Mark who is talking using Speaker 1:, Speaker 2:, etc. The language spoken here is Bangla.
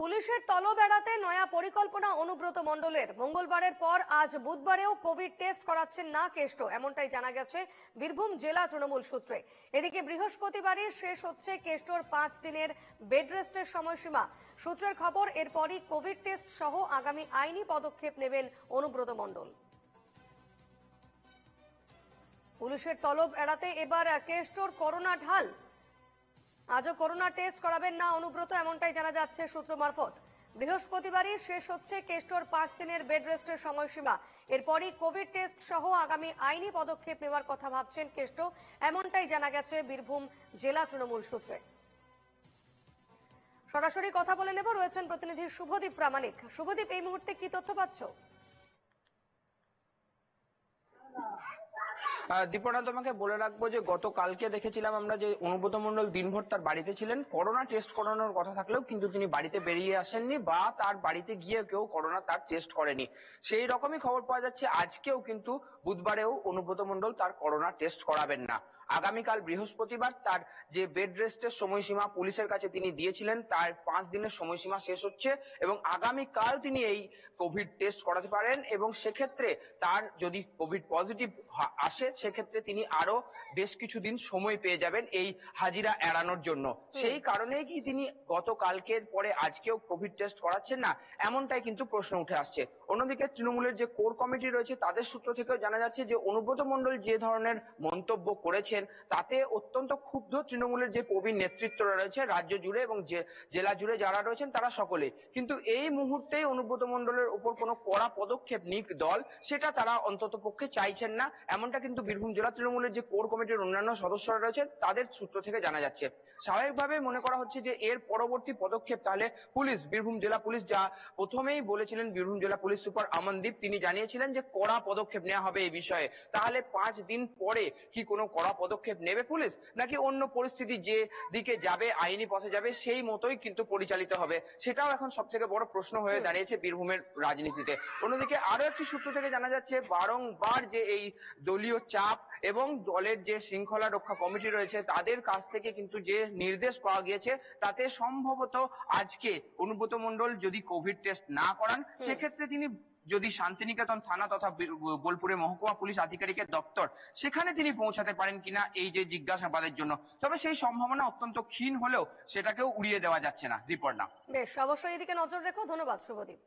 Speaker 1: পুলিশের তলব এড়াতে নয়া পরিকল্পনা অনুব্রত মণ্ডলের। মঙ্গলবারের পর আজ বুধবারেও কোভিড টেস্ট করাচ্ছেন না কেষ্ট, এমনটাই জানা গেছে বীরভূম জেলা তৃণমূল সূত্রে। এদিকে বৃহস্পতিবারই শেষ হচ্ছে কেষ্টর পাঁচ দিনের বেড রেস্টের সময়সীমা। সূত্রের খবর, এরপরই কোভিড টেস্ট সহ আগামী আইনি পদক্ষেপ নেবেন অনুব্রত মণ্ডল। পুলিশের তলব এড়াতে এবার কেষ্টর করোনা ঢাল। আজও করোনা টেস্ট করাবেন না অনুব্রত, এমনটাই জানা যাচ্ছে সূত্র মারফত। বৃহস্পতিবারই শেষ হচ্ছে কেষ্টর পাঁচ দিনের বেড রেস্টের সময়সীমা। এরপরই কোভিড টেস্ট সহ আগামী আইনি পদক্ষেপ নেওয়ার কথা ভাবছেন কেষ্ট, এমনটাই জানা গেছে বীরভূম জেলা তৃণমূল সূত্রে। সরাসরি কথা বলে নেব, রয়েছেন প্রতিনিধি শুভদীপ প্রামাণিক। শুভদীপ, এই মুহূর্তে কি তথ্য পাচ্ছ?
Speaker 2: দীপনা তোমাকে বলে রাখব যে গতকালকে দেখেছিলাম আমরা যে অনুব্রত মন্ডল দিনভর তার বাড়িতে ছিলেন। করোনা টেস্ট করানোর কথা থাকলেও কিন্তু তিনি বাড়িতে বেরিয়ে আসেননি বা তার বাড়িতে গিয়ে কেউ করোনা তার টেস্ট করেনি। সেই রকমই খবর পাওয়া যাচ্ছে, আজকেও কিন্তু বুধবারেও অনুব্রত মন্ডল তার করোনা টেস্ট করাবেন না। আগামীকাল বৃহস্পতিবার তার যে বেড রেস্টের সময়সীমা পুলিশের কাছে তিনি দিয়েছিলেন তার পাঁচ দিনের সময়সীমা শেষ হচ্ছে এবং আগামীকাল তিনি এই কোভিড টেস্ট করাতে পারেন এবং সেক্ষেত্রে তার যদি কোভিড পজিটিভ আসে সেক্ষেত্রে তিনি আরও বেশ কিছুদিন সময় পেয়ে যাবেন এই হাজিরা এড়ানোর জন্য। সেই কারণেই কি তিনি গতকালকের পরে আজকেও কোভিড টেস্ট করাচ্ছেন না? এমনটাই কিন্তু প্রশ্ন উঠে আসছে। অন্যদিকে তৃণমূলের যে কোর কমিটি রয়েছে তাদের সূত্র থেকেও জানা যাচ্ছে যে অনুব্রত মণ্ডল যে ধরনের মন্তব্য করেছেন, তাতে অত্যন্ত ক্ষুব্ধ তৃণমূলের যে প্রবীণ নেতৃত্বরা রয়েছে, রাজ্য জুড়ে এবং জেলা জুড়ে যারা রয়েছেন তারা সকলে। কিন্তু এই মুহূর্তে অনুব্রত মণ্ডলের উপর কোনো কড়া পদক্ষেপ নিক দল, সেটা তারা অন্তত পক্ষে চাইছেন না। এমনটা কিন্তু বীরভূম জেলা তৃণমূলের যে কোর কমিটির অন্যান্য সদস্যরা রয়েছে তাদের সূত্র থেকে জানা যাচ্ছে। স্বাভাবিকভাবে মনে করা হচ্ছে যে এর পরবর্তী পদক্ষেপ তাহলে পুলিশ, বীরভূম জেলা পুলিশ যা প্রথমেই বলেছিলেন, বীরভূম জেলা পুলিশ সুপার আমনদীপ, তিনি জানিয়েছিলেন যে কড়া পদক্ষেপ নেওয়া হবে এই বিষয়ে। তাহলে পাঁচ দিন পরে কি কোনো কড়া পদক্ষেপ নেবে পুলিশ নাকি অন্য পরিস্থিতি যে দিকে যাবে আইনি পথে যাবে সেই মতোই কিন্তু পরিচালিত হবে? সেটাও এখন সব থেকে বড় প্রশ্ন হয়ে দাঁড়িয়েছে বীরভূমের রাজনীতিতে। অন্যদিকে আরও একটি সূত্র থেকে জানা যাচ্ছে বারংবার যে এই দলীয় চাপ এবং দলের যে শৃঙ্খলা রক্ষা কমিটি রয়েছে তাদের কাছ থেকে কিন্তু যে নির্দেশ পাওয়া গিয়েছে তাতে সম্ভবত আজকে অনুব্রত মণ্ডল যদি কোভিড টেস্ট না করান সেক্ষেত্রে তিনি যদি শান্তিনিকেতন থানা তথা বোলপুরের বোলপুরে মহকুমা পুলিশ আধিকারিকের দপ্তর, সেখানে তিনি পৌঁছাতে পারেন কিনা এই যে জিজ্ঞাসাবাদের জন্য। তবে সেই সম্ভাবনা অত্যন্ত ক্ষীণ হলেও সেটাকেও উড়িয়ে দেওয়া যাচ্ছে না রিপোর্ট না
Speaker 1: বেশ, অবশ্যই এদিকে নজর রেখো, ধন্যবাদ, শুভদীপ।